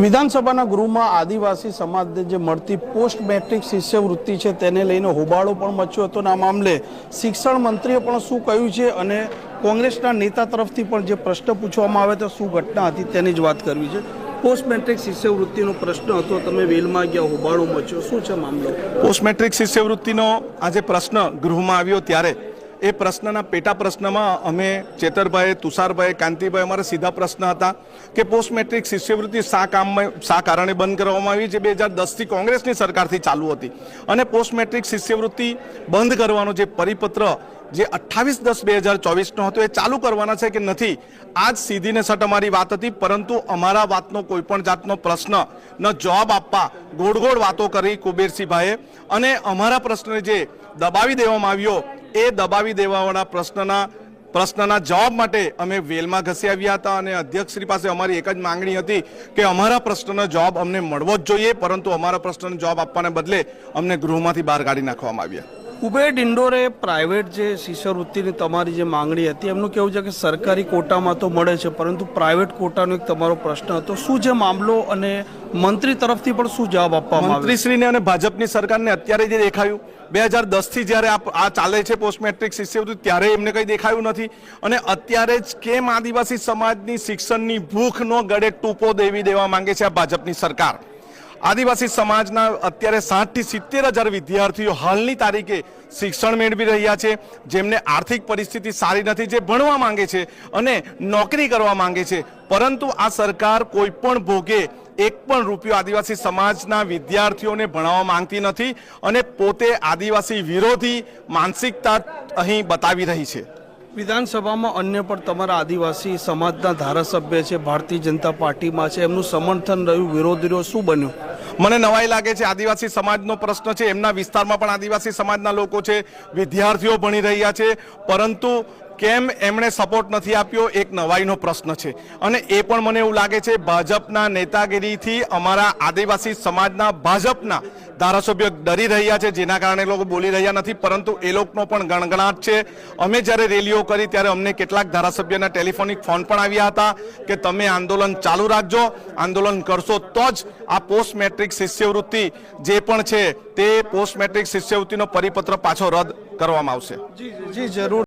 વિધાનસભાના ગૃહમાં આદિવાસી સમાજને જે મળતી પોસ્ટ મેટ્રિક શિષ્યવૃત્તિ છે તેને લઈને હોબાળો પણ મચ્યો હતો અને આ મામલે શિક્ષણ મંત્રીએ પણ શું કહ્યું છે અને કોંગ્રેસના નેતા તરફથી પણ જે પ્રશ્ન પૂછવામાં આવે તો શું ઘટના હતી તેની જ વાત કરવી છે. પોસ્ટ મેટ્રિક શિષ્યવૃત્તિનો પ્રશ્ન હતો, તમે વેલમાં ગયા, હોબાળો મચ્યો. શું છે મામલો? પોસ્ટ મેટ્રિક શિષ્યવૃત્તિનો આજે પ્રશ્ન ગૃહમાં આવ્યો ત્યારે એ પ્રશ્નના પેટા પ્રશ્નમાં અમે ચેતરભાઈ, તુષારભાઈ, કાંતિભાઈ અમારા સીધા પ્રશ્ન હતા કે પોસ્ટ મેટ્રિક શિષ્યવૃત્તિ શા કામમાં, શા કારણે બંધ કરવામાં આવી જે બે હજાર દસથી કોંગ્રેસની સરકારથી ચાલુ હતી. અને પોસ્ટ મેટ્રિક શિષ્યવૃત્તિ બંધ કરવાનો જે પરિપત્ર જે અઠ્ઠાવીસ દસ બે હજાર ચોવીસનો હતો, એ ચાલુ કરવાના છે કે નથી? આજ સીધીને સટ અમારી વાત હતી, પરંતુ અમારા વાતનો કોઈ પણ જાતનો પ્રશ્ન ન જવાબ આપવા ગોળ ગોળ વાતો કરી કુબેરસિંહભાઈએ. અને અમારા પ્રશ્નને જે દબાવી દેવામાં આવ્યો, એ દબાવી દેવાવાળા પ્રશ્નના પ્રશ્નના જવાબ માટે અમે વેલમાં ઘસી આવ્યા હતા અને અધ્યક્ષશ્રી પાસે અમારી એક જ માંગણી હતી કે અમારા પ્રશ્નનો જવાબ અમને મળવો જ જોઈએ, પરંતુ અમારા પ્રશ્નનો જવાબ આપવાને બદલે અમને ગૃહમાંથી બહાર કાઢી નાખવામાં આવ્યા. કુબેર ઇન્ડોરે પ્રાઇવેટ જે શિષ્યવૃત્તિની તમારી જે માંગણી હતી, એમનું કેવું છે કે સરકારી કોટામાં તો મળે છે, પરંતુ પ્રાઇવેટ કોટાનો એક તમારો પ્રશ્ન હતો. શું છે મામલો અને મંત્રી તરફથી પણ શું જવાબ આપવામાં આવ્યો? મંત્રીશ્રીને અને ભાજપની સરકારને અત્યારે જે દેખાયું, બે હજાર દસથી જ્યારે આ આ ચાલે છે પોસ્ટ મેટ્રિક શિષ્યવૃત્તિ, ત્યારે એમને કંઈ દેખાયું નથી. અને અત્યારે જ કેમ આદિવાસી સમાજની શિક્ષણની ભૂખનો ગળે ટૂંપો દેવી દેવા માંગે છે આ ભાજપની સરકાર? આદિવાસી સમાજના અત્યારે સાઠથી સિત્તેર હજાર વિદ્યાર્થીઓ હાલની તારીખે શિક્ષણ મેળવી રહ્યા છે, જેમને આર્થિક પરિસ્થિતિ સારી નથી, જે ભણવા માંગે છે અને નોકરી કરવા માંગે છે. પરંતુ આ સરકાર કોઈ પણ ભોગે એક પણ રૂપિયો આદિવાસી સમાજના વિદ્યાર્થીઓને ભણાવવા માંગતી નથી અને પોતે આદિવાસી વિરોધી માનસિકતા અહીં બતાવી રહી છે. વિધાનસભામાં અન્ય પણ તમારા આદિવાસી સમાજના ધારાસભ્ય છે, ભારતીય જનતા પાર્ટીમાં છે, એમનું સમર્થન રહ્યું, વિરોધ રહ્યો, શું બન્યું? મને નવાઈ લાગે છે. આદિવાસી સમાજનો પ્રશ્ન છે. એમના વિસ્તારમાં પણ આદિવાસી સમાજના લોકો છે. વિદ્યાર્થીઓ ભણી રહ્યા છે. પરંતુ કેમ એમણે સપોર્ટ નથી આપ્યો? એક નવાઈનો પ્રશ્ન છે. અને એ પણ મને એવું લાગે છે, ભાજપના નેતાગીરીથી અમારા આદિવાસી સમાજના ભાજપના ધારાસભ્યો ડરી રહ્યા છે, જેના કારણે લોકો બોલી રહ્યા નથી, પરંતુ એ લોકોનો પણ ગણગણાટ છે. અમે જ્યારે રેલીઓ કરી ત્યારે અમને કેટલાક ધારાસભ્યના ટેલિફોનિક ફોન પણ આવ્યા હતા કે તમે આંદોલન ચાલુ રાખજો, આંદોલન કરશો તો જ આ પોસ્ટ મેટ્રિક શિષ્યવૃત્તિ જે પણ છે, તે પોસ્ટ મેટ્રિક શિષ્યવૃત્તિનો પરિપત્ર પાછો રદ કરવામાં આવશે. જી, જરૂર.